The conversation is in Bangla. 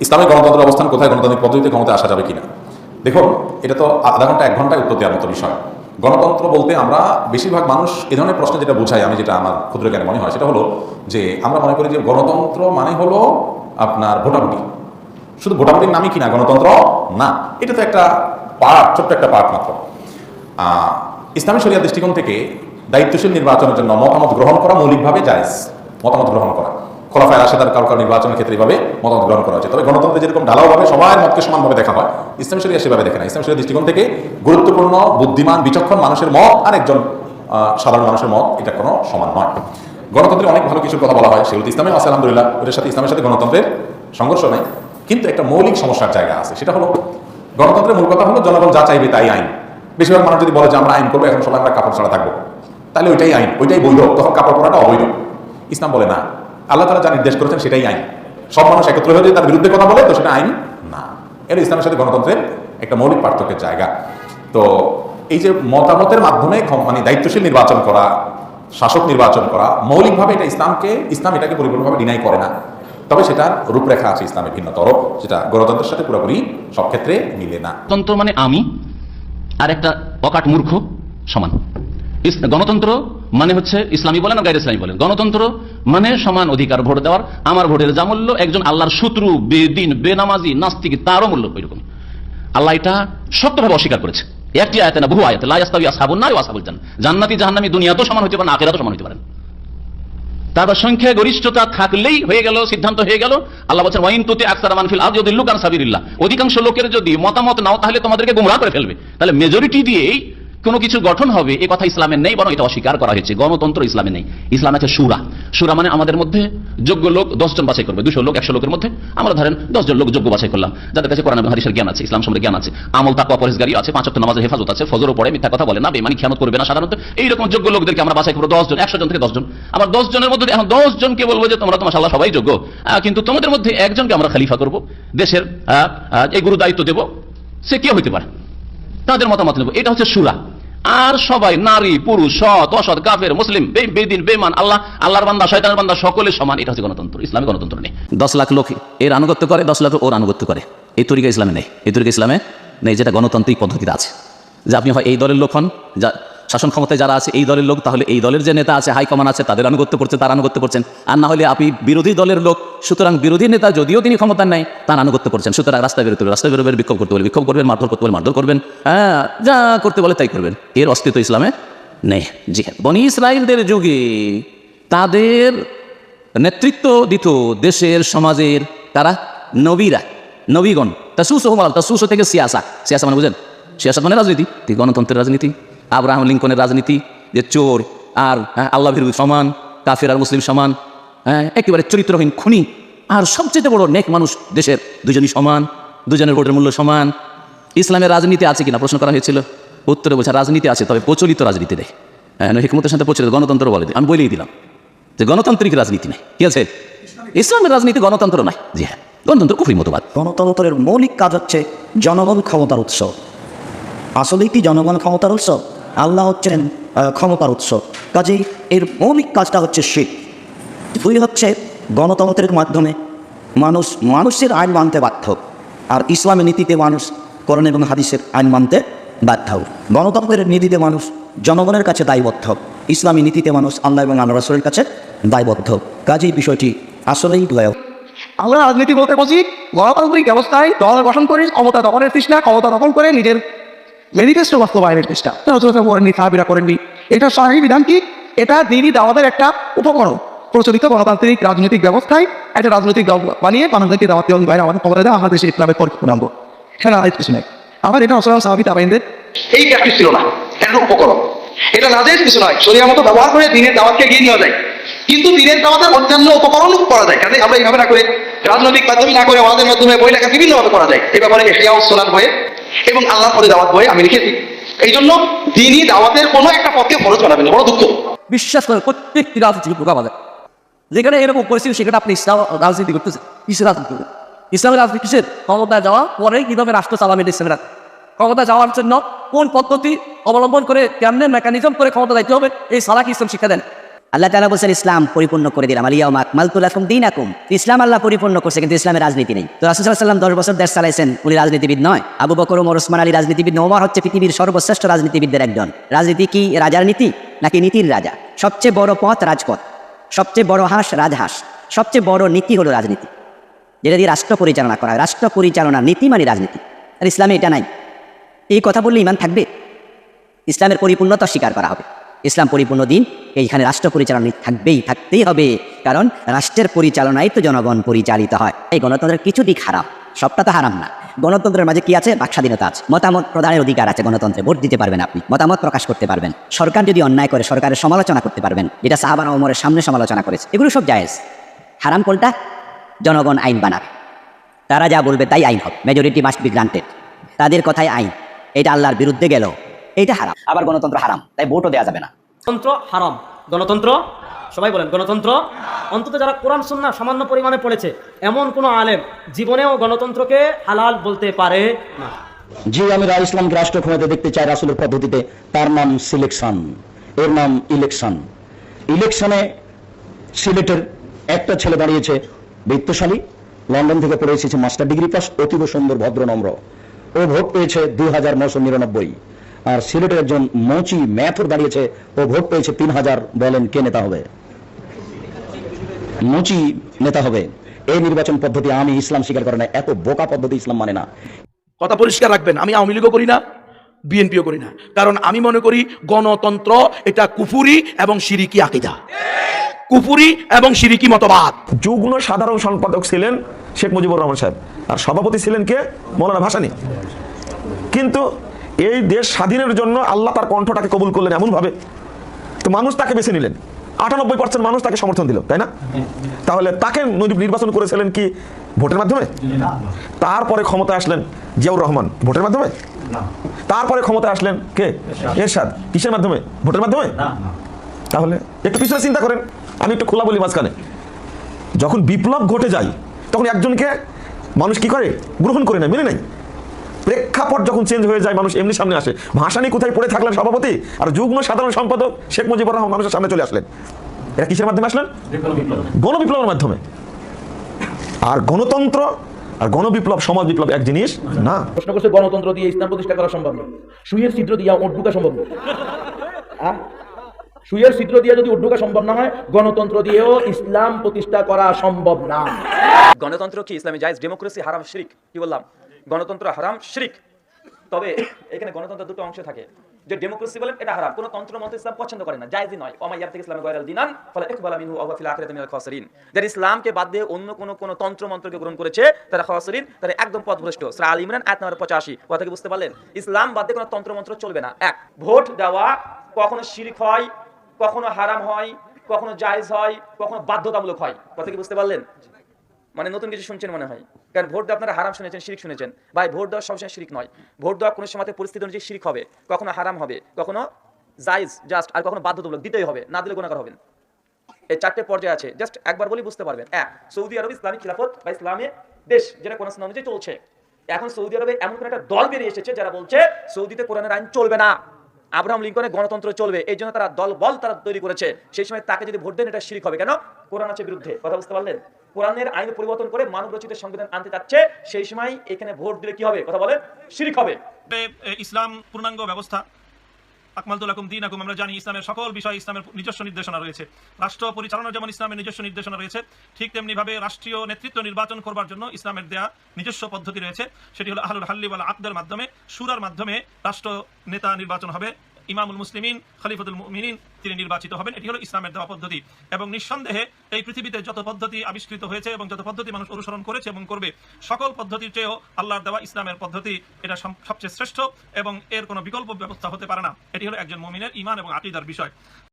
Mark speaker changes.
Speaker 1: ইসলামিক গণতন্ত্রের অবস্থান কোথায়, গণতান্ত্রিক পদ্ধতিতে ক্ষমতা আসা যাবে কিনা? দেখুন, এটা তো আধা ঘণ্টা, এক ঘন্টায় উত্তর দেওয়ার মতো বিষয়। গণতন্ত্র বলতে আমরা বেশিরভাগ মানুষ এ ধরনের প্রশ্ন যেটা বোঝাই, আমি যেটা আমার ক্ষুদ্র জ্ঞানে মনে হয়, সেটা হলো যে আমরা মনে করি যে গণতন্ত্র মানে হলো আপনার ভোটাভুটি। শুধু ভোটাভুটির নামই কিনা গণতন্ত্র? না। এটা তো একটা পার্ট ছোট্ট একটা পার্ট মাত্র। ইসলামী শরিয়া দৃষ্টিকোণ থেকে দায়িত্বশীল নির্বাচনের জন্য মতামত গ্রহণ করা মৌলিকভাবে জায়েজ। মতামত গ্রহণ করা। খোলাফায় রাশেদার কারও কারও নির্বাচনের ক্ষেত্রে এইভাবে মতামত গ্রহণ করা হচ্ছে তবে গণতন্ত্রে যেরকম ঢালাওভাবে সবার মতকে সমানভাবে দেখা হয়, ইসলাম শরিয়া সেভাবে দেখে না। ইসলাম শরিয়া দৃষ্টিকোণ থেকে গুরুত্বপূর্ণ, বুদ্ধিমান, বিচক্ষণ মানুষের মত আর একজন সাধারণ মানুষের মত, এটা কোনো সমান নয়। গণতন্ত্রে অনেক ভালো কিছুর কথা বলা হয়, সেগুলো ইসলামে আছে, আলহামদুলিল্লাহ। ওটার সাথে ইসলামের সাথে গণতন্ত্রের সংঘর্ষ নেই। কিন্তু একটা মৌলিক সমস্যার জায়গা আছে, সেটা হলো গণতন্ত্রের মূল কথা হলো জনগণ যা চাইবে তাই আইন। বেশিরভাগ মানুষ যদি বলে যে আমরা আইন করব, এখন সবাই আমরা কাপড় ছাড়া থাকব, তাহলে ওইটাই আইন, ওইটাই বৈধ, তখন কাপড় পরাটা অবৈধ। ইসলাম বলে না। আল্লাহ তারা যা নির্দেশ করেছেন সেটাই আইন। সব মানুষ একত্র হয়ে তার বিরুদ্ধে কথা বলে, তো সেটা আইন। না। এটা ইসলামের সাথে গণতন্ত্রের একটা মৌলিক পার্থক্যের জায়গা। তো এই যে মতামতের মাধ্যমে মানে দায়িত্বশীল নির্বাচন করা, শাসক নির্বাচন করা, মৌলিকভাবে এটা ইসলামকে, ইসলাম এটাকে পরিপূর্ণভাবে ডিনাই করে না। তবে সেটার রূপরেখা আছে ইসলামের ভিন্নতর। সেটা গণতন্ত্রের সাথে পুরোপুরি সব ক্ষেত্রে মিলে না।
Speaker 2: গণতন্ত্র মানে আমি আর একটা অকাট মূর্খ সমান। গণতন্ত্র মানে হচ্ছে ইসলামী বলেন গাইর ইসলামী বলেন। গণতন্ত্র মানে সমান অধিকার ভোট দেওয়ার। আমার ভোটের যা মূল্য, একজন আল্লাহর শত্রু, বেদিন, বেনামাজি, নাস্তিক, তারও মূল্য ওইরকম। আল্লাহ এটা শক্তভাবে অস্বীকার করেছে। একটি আয়াতে না, বহু আয়াতে লাস্তাবি আসাবুন না আসাবুল জান জান্নাতি, জাহান্নামি দুনিয়া তো সমান হতে পারে না, আখেরাতও সমান হতে পারেন তারপর সংখ্যা গরিষ্ঠতা থাকলেই হয়ে গেল, সিদ্ধান্ত হয়ে গেল। আল্লাহ বলছেন, ওয়াইন তুতে আকসার মানফিল আজ যদি লুকান সাবিরিল্লাহ অধিকাংশ লোকের যদি মতামত নাও, তাহলে তোমাদেরকে গুমরা করে ফেলবে। তাহলে মেজরিটি দিয়েই কোনো কিছু গঠন হবে, এ কথা ইসলামের নেই, বরং এটা অস্বীকার করা হয়েছে। গণতন্ত্র ইসলামে নেই। ইসলাম আছে সুরা। সুরা মানে আমাদের মধ্যে যোগ্য লোক দশজন বাছাই করবে। দুশো লোক, একশো লোকের মধ্যে। আমরা ধরেন দশজন লোক যোগ্য বাছাই করলাম। যাদের কাছে কোরআন হাদিসের জ্ঞান আছে, ইসলাম সম্বন্ধে জ্ঞান আছে। আমল, তাকওয়া পরেশগারি আছে। পাঁচ নামাজের হেফাজত আছে। ফজরও পড়ে, মিথ্যা কথা বলে, না বেমানি খেয়ানত করবে না সাধারণত। এইরকম যোগ্য লোকদেরকে আমরা বাছাই করব দশজন, একশো জন থেকে দশজন। আবার দশ জনের মধ্যে এখন দশ জনকে বলব যে তোমরা তোমার মাসাল্লাহ সবাই যোগ্য। কিন্তু তোমাদের মধ্যে একজনকে আমরা খালিফা করব। দেশের এই গুরু দায়িত্ব দেব। সে কে হইতে পারে? তাদের মতামত নেব। এটা হচ্ছে সুরা। আর সবাই নারী, পুরুষ, সৎ, অসৎ, কাফের, মুসলিম বেদিন বেমান আল্লাহ, আল্লাহর বান্দা, শয়তানের বান্দা, সকলে সমান। এটা হচ্ছে গণতন্ত্র, ইসলামী গণতন্ত্র নেই।
Speaker 3: দশ লাখ লোক এর আনুগত্য করে, দশ লাখ ওর আনুগত্য করে। এই তরিকা ইসলামে নেই। এই তরিকা ইসলামে নেই যেটা গণতান্ত্রিক পদ্ধতিতে আছে। যে আপনি হয় এই দলের লোক হন, যা শাসন ক্ষমতায় যারা আছে, এই দলের লোক, তাহলে এই দলের যে নেতা আছে হাইকমান আছে, তাদের আনুগত্য করছে, তার আনুগত্য করছেন। আর না হলে আপনি বিরোধী দলের লোক, সুতরাং বিরোধী নেতা যদিও তিনি ক্ষমতা নাই, তার আনুগত্য করছেন। সুতরাং রাস্তায় বেরোতে হবে রাস্তায় বেরোবেন, বিক্ষোভ করতে বলে বিক্ষোভ করবেন, মারধর করতে বলে মারধর করবেন হ্যাঁ যা করতে বলে তাই করবেন। এর অস্তিত্ব ইসলামে নেই। জি হ্যাঁ বনি ইসরায়েলদের যুগে তাদের নেতৃত্ব দিত দেশের সমাজের তারা নবীরা, নবীগণ। তা তাসুস হোমাল তাসুস থেকে সিয়াসা। সিয়াসা মানে বুঝেন? সিয়াসা মানে রাজনীতি গণতন্ত্রের রাজনীতি। আব্রাহাম লিঙ্কনের রাজনীতি যে চোর আর হ্যাঁ, আল্লাহ বিরোধী সমান কাফির আর মুসলিম সমান হ্যাঁ একেবারে চরিত্রহীন খুনি আর সবচেয়ে বড় নেক মানুষ দেশের দুজনই সমান দুজনের ভোটের মূল্য সমান। ইসলামের রাজনীতি আছে কিনা প্রশ্ন করা হয়েছিল? উত্তরে বোঝা রাজনীতি আছে তবে প্রচলিত রাজনীতি নেই। হ্যাঁ হিকমতের সাথে প্রচলিত গণতন্ত্র বলে। আমি বলেই দিলাম যে গণতান্ত্রিক রাজনীতি নেই। কি আছে? ইসলামের রাজনীতি গণতন্ত্র নয়। জি হ্যাঁ গণতন্ত্র কুফরি মতবাদ।
Speaker 4: গণতন্ত্রের মৌলিক কাজ হচ্ছে জনগণ ক্ষমতার উৎস। আসলেই কি জনগণ ক্ষমতার উৎস? আল্লাহ হচ্ছেন ক্ষমতার উৎস। কাজেই এর মৌলিক কাজটা হচ্ছে শীত দুই হচ্ছে গণতন্ত্রের মাধ্যমে মানুষ, মানুষের আইন মানতে বাধ্য। আর ইসলামের নীতিতে মানুষ করণ এবং হাদিসের আইন মানতে বাধ্য। গণতন্ত্রের নীতিতে মানুষ জনগণের কাছে দায়বদ্ধ। ইসলামী নীতিতে মানুষ আল্লাহ এবং আল্লাহ রাসুলের কাছে দায়বদ্ধ। কাজেই বিষয়টি আসলেই লয়
Speaker 5: আমরা রাজনীতি বলতে বুঝি, গণতান্ত্রিক ব্যবস্থায় দল গঠন করে, ক্ষমতা দখলের তৃষ্ণা, ক্ষমতা দখল করে নিজের ম্যানিফেস্টো বাস্তবায়নের চেষ্টা। রচনা করেননি সাহাবিরা করেননি। এটা সহায়ী বিধান কি? এটা দিনই দাওয়াতের একটা উপকরণ। প্রচলিত গণতান্ত্রিক রাজনৈতিক ব্যবস্থায় একটা রাজনৈতিক বানিয়ে মানুষদেরকে দাওয়াত দেওয়া বাইরে আমাদের ক্ষমতা দেওয়া আমাদের দেশে ইসলামের আনব হ্যাঁ আর কিছু নাই। আমার এটা অসলাম সাহাবি তাবাইনদের এই প্র্যাকটিস ছিল না। এটা উপকরণ। এটা নাজেজ কিছু নয়। শরিয়া মতো ব্যবহার করে দিনের দাওয়াতকে এগিয়ে নেওয়া যায়। কিন্তু দিনের দাওয়াতের অন্যান্য উপকরণ করা যায়। কাজে আমরা এইভাবে না করে রাজনৈতিক মাধ্যমে না করে আমাদের মাধ্যমে বই লেখা বিভিন্ন ভাবে করা যায়। এই ব্যাপারে এশিয়াও সোনার বইয়ে এবং আল্লাহ পরে দাওয়াত বইয়ে আমি লিখেছি এই জন্য দিনই দাওয়াতের কোনো একটা পথকে ফরজ বানাবেন বড় দুঃখ।
Speaker 6: বিশ্বাস করে প্রত্যেকটি রাজনীতি ঢোকা বাঁধে যেখানে এরকম পরিস্থিতি, সেখানে আপনি ইসলাম রাজনীতি করতেছেন, কিসের রাজনীতি করবেন? ইসলামের রাজনীতি কিসের? ক্ষমতায় যাওয়া পরে কীভাবে রাষ্ট্র চালাবেন ইসলামের। ক্ষমতা যাওয়ার জন্য কোন পদ্ধতি অবলম্বন করে, কেমনে মেকানিজম করে ক্ষমতা দায়িত্ব হবে? এই সালাকি ইসলাম শিক্ষা দেন।
Speaker 7: আল্লাহ তালা বলছেন, ইসলাম পরিপূর্ণ করে দিলাম। আলিয়াম আকমালতুল আকুম দিন আকুম ইসলাম আল্লাহ পরিপূর্ণ করছে, কিন্তু ইসলামের রাজনীতি নেই। তো রাসুসাল্লাম দশ বছর দেশ চালাইছেন, উনি রাজনীতিবিদ নয়। আবু বকর, ওমর, ওসমান আলী রাজনীতিবিদ ওমর হচ্ছে পৃথিবীর সর্বশ্রেষ্ঠ রাজনীতিবিদদের একজন। রাজনীতি কি রাজার নীতি, নাকি নীতির রাজা? সবচেয়ে বড় পথ রাজপথ, সবচেয়ে বড় হাঁস রাজহাঁস, সবচেয়ে বড় নীতি হলো রাজনীতি। যেটা দিয়ে রাষ্ট্র পরিচালনা করা রাষ্ট্র পরিচালনা নীতি মানে রাজনীতি। আর ইসলামে এটা নাই। এই কথা বললে ইমান থাকবে? ইসলামের পরিপূর্ণতা স্বীকার করা হবে। ইসলাম পরিপূর্ণ দিন, এইখানে রাষ্ট্র পরিচালনা থাকবেই, থাকতেই হবে। কারণ রাষ্ট্রের পরিচালনায় তো জনগণ পরিচালিত হয়। এই গণতন্ত্রের কিছু দিক হারাম, সবটা তো হারাম না। গণতন্ত্রের মাঝে কি আছে? বাক স্বাধীনতা আছে। মতামত প্রদানের অধিকার আছে গণতন্ত্রে, ভোট দিতে পারবেন আপনি, মতামত প্রকাশ করতে পারবেন। সরকার যদি অন্যায় করে, সরকারের সমালোচনা করতে পারবেন, যেটা সাহাবান ওমরের সামনে সমালোচনা করেছে। এগুলো সব জায়েজ। হারাম কোনটা? জনগণ আইন বানাবে। তারা যা বলবে তাই আইন হবে। মেজরিটি মাস্ট বি গ্রান্টেড তাদের কথাই আইন। এটা আল্লাহর বিরুদ্ধে গেল এটা হারাম। আবার গণতন্ত্র হারাম তাই ভোটও দেওয়া যাবে না।
Speaker 8: গণতন্ত্র হারাম। গণতন্ত্র? সবাই বলেন গণতন্ত্র? অন্তত যারা কোরআন সুন্না সামান্য পরিমাণে পড়েছে এমন কোনো আলেম জীবনেও গণতন্ত্রকে হালাল বলতে পারে না।
Speaker 9: যে আমি রা- ইসলামকে রাষ্ট্র ক্ষমতা দেখতে চাই রাসুলের পদ্ধতিতে। তার নাম সিলেকশন। এর নাম ইলেকশন। ইলেকশনে সিলেটের একটা ছেলে দাঁড়িয়েছে বৃত্তশালী লন্ডন থেকে পড়ে এসেছে মাস্টার ডিগ্রি পাস অতীব সুন্দর ভদ্র নম্র। ও ভোট পেয়েছে দুই হাজার নশো নিরানব্বই। আর সিলেটের একজন মচি ম্যাথর দাঁড়িয়েছে ও ভোট পেয়েছে তিন হাজার বলেন কে নেতা হবে? মুচি নেতা হবে। এই নির্বাচন পদ্ধতি আমি ইসলাম স্বীকার করে না এত বোকা পদ্ধতি ইসলাম মানে না।
Speaker 10: কথা পরিষ্কার রাখবেন আমি আওয়ামী লীগও করি না বিএনপিও করি না। কারণ আমি মনে করি গণতন্ত্র এটা কুফুরি এবং সিরিকি আকিদা। কুফুরি এবং সিরিকি মতবাদ।
Speaker 11: যুগ্ম সাধারণ সম্পাদক ছিলেন শেখ মুজিবুর রহমান সাহেব। আর সভাপতি ছিলেন কে? মৌলানা ভাসানী। কিন্তু এই দেশ স্বাধীনের জন্য আল্লাহ তার কণ্ঠটাকে কবুল করলেন এমনভাবে। তো মানুষ তাকে বেছে নিলেন। আটানব্বই পার্সেন্ট মানুষ তাকে সমর্থন দিল তাই না? তাহলে তাকে নির্বাচন করেছিলেন কি ভোটের মাধ্যমে? তারপরে ক্ষমতা আসলেন জিয়াউর রহমান ভোটের মাধ্যমে? তারপরে ক্ষমতা আসলেন কে? এরশাদ। কিসের মাধ্যমে? ভোটের মাধ্যমে? তাহলে একটু পিছনে চিন্তা করেন আমি একটু খোলা বলি মাঝখানে। যখন বিপ্লব ঘটে যায় তখন একজনকে মানুষ কি করে? গ্রহণ করে নেয় মেনে নেয়। প্রেক্ষাপট যখন চেঞ্জ হয়ে যায় মানুষ এমনি সামনে আসে। ভাসানি কোথায় পড়ে থাকলেন সভাপতি? আর যুগ্ম সাধারণ সম্পাদক শেখ মুজিবুর রহমান মানুষের সামনে চলে আসলেন। এরা কিসের মাধ্যমে আসলেন? গণবিপ্লবের মাধ্যমে। আর গণতন্ত্র আর গণবিপ্লব সমাজ বিপ্লব এক জিনিস? না।
Speaker 10: প্রশ্ন করছে গণতন্ত্র দিয়ে ইসলাম প্রতিষ্ঠা করা সম্ভব নয় সুইয়ের ছিদ্র দিয়ে ওট ঢুকা সম্ভব নয় আহ? সুইয়ের ছিদ্র দিয়ে যদি ওট ঢুকা সম্ভব না হয় গণতন্ত্র দিয়েও ইসলাম প্রতিষ্ঠা করা সম্ভব না।
Speaker 12: গণতন্ত্র কি ইসলামী জায়েজ ডেমোক্রেসি হারাম শিরিক? কি বললাম? গণতন্ত্র হারাম, শিরিক। তবে এখানে গণতন্ত্র দুটো অংশ থাকে। যে ডেমোক্রেসি বলেন, এটা হারাম। কোনো তন্ত্র মন্ত্র ইসলাম পছন্দ করে না, জায়েজই নয়। ওমাইয়ার থেকে ইসলামে গয়রাল দিনান ফলে ইকবাল মিনহু ওয়া ফিল আখিরাতি মিনাল খাসিরিন। যারা ইসলামকে বাদ দিয়ে অন্য কোনো কোনো তন্ত্র মন্ত্রকে গ্রহণ করেছে, তারা খাসিরিন, তারা একদম পথভ্রষ্ট। সূরা আল ইমরান, আয়াত নম্বর 85 কথা কি বুঝতে পারলেন, ইসলাম বাদ দিয়ে কোনো তন্ত্র মন্ত্র চলবে না। এক, ভোট দেওয়া কখনো শিরিক হয়, কখনো হারাম হয়, কখনো জায়েজ হয়, কখনো বাধ্যতামূলক হয়। কথা কি বুঝতে পারলেন? মানে নতুন কিছু শুনছেন মনে হয়। কারণ ভোট দেওয়া আপনারা হারাম শুনেছেন, শিরিক শুনেছেন। ভাই, ভোট দেওয়া সবসময় শিরিক নয়। ভোট দেওয়া কোনো সময় পরিস্থিতি অনুযায়ী শিরিক হবে, কখনো হারাম হবে, কখনো জায়েজ জাস্ট আর কখনো বাধ্যতামূলক দিতেই হবে, না দিলে গুণাকার হবেন। এই চারটে পর্যায়ে আছে জাস্ট একবার বলি বুঝতে পারবেন। এক, সৌদি আরব ইসলামী খিলাফত বা ইসলামী দেশ, যেটা কোন অনুযায়ী চলছে। এখন সৌদি আরবে এমন কোন একটা দল বেরিয়ে এসেছে যারা বলছে সৌদিতে কোরআনের আইন চলবে না। আব্রাহাম লিঙ্কনের গণতন্ত্র চলবে, এই জন্য তারা দল বল তারা তৈরি করেছে। সেই সময় তাকে যদি ভোট দেন, এটা শিরিক হবে। কেন? কোরআন আছে বিরুদ্ধে। কথা বুঝতে পারলেন? কোরআনের আইন পরিবর্তন করে মানব রচিত সংবিধান আনতে চাচ্ছে, সেই সময় এখানে ভোট দিলে কি হবে? কথা বলেন, শিরিক হবে।
Speaker 11: ইসলাম পূর্ণাঙ্গ ব্যবস্থা। আকমালতুল্লাকুম দিন আকুম আমরা জানি ইসলামের সকল বিষয় ইসলামের নিজস্ব নির্দেশনা রয়েছে। রাষ্ট্র পরিচালনার যেমন ইসলামের নিজস্ব নির্দেশনা রয়েছে, ঠিক তেমনি ভাবে রাষ্ট্রীয় নেতৃত্ব নির্বাচন করবার জন্য ইসলামের দেয়া নিজস্ব পদ্ধতি রয়েছে। সেটি হলো আহলুল হাল্লি আকদের মাধ্যমে, সুরার মাধ্যমে রাষ্ট্র নেতা নির্বাচন হবে। ইমামুল মুসলিমিন, খলিফতুল মুমিনিন তিনি নির্বাচিত হবেন। এটি হলো ইসলামের দেওয়া পদ্ধতি। এবং নিঃসন্দেহে এই পৃথিবীতে যত পদ্ধতি আবিষ্কৃত হয়েছে এবং যত পদ্ধতি মানুষ অনুসরণ করেছে এবং করবে, সকল পদ্ধতির চেয়েও আল্লাহর দেওয়া ইসলামের পদ্ধতি এটা সবচেয়ে শ্রেষ্ঠ এবং এর কোনো বিকল্প ব্যবস্থা হতে পারে না। এটি হলো একজন মমিনের ইমান এবং আকিদার বিষয়।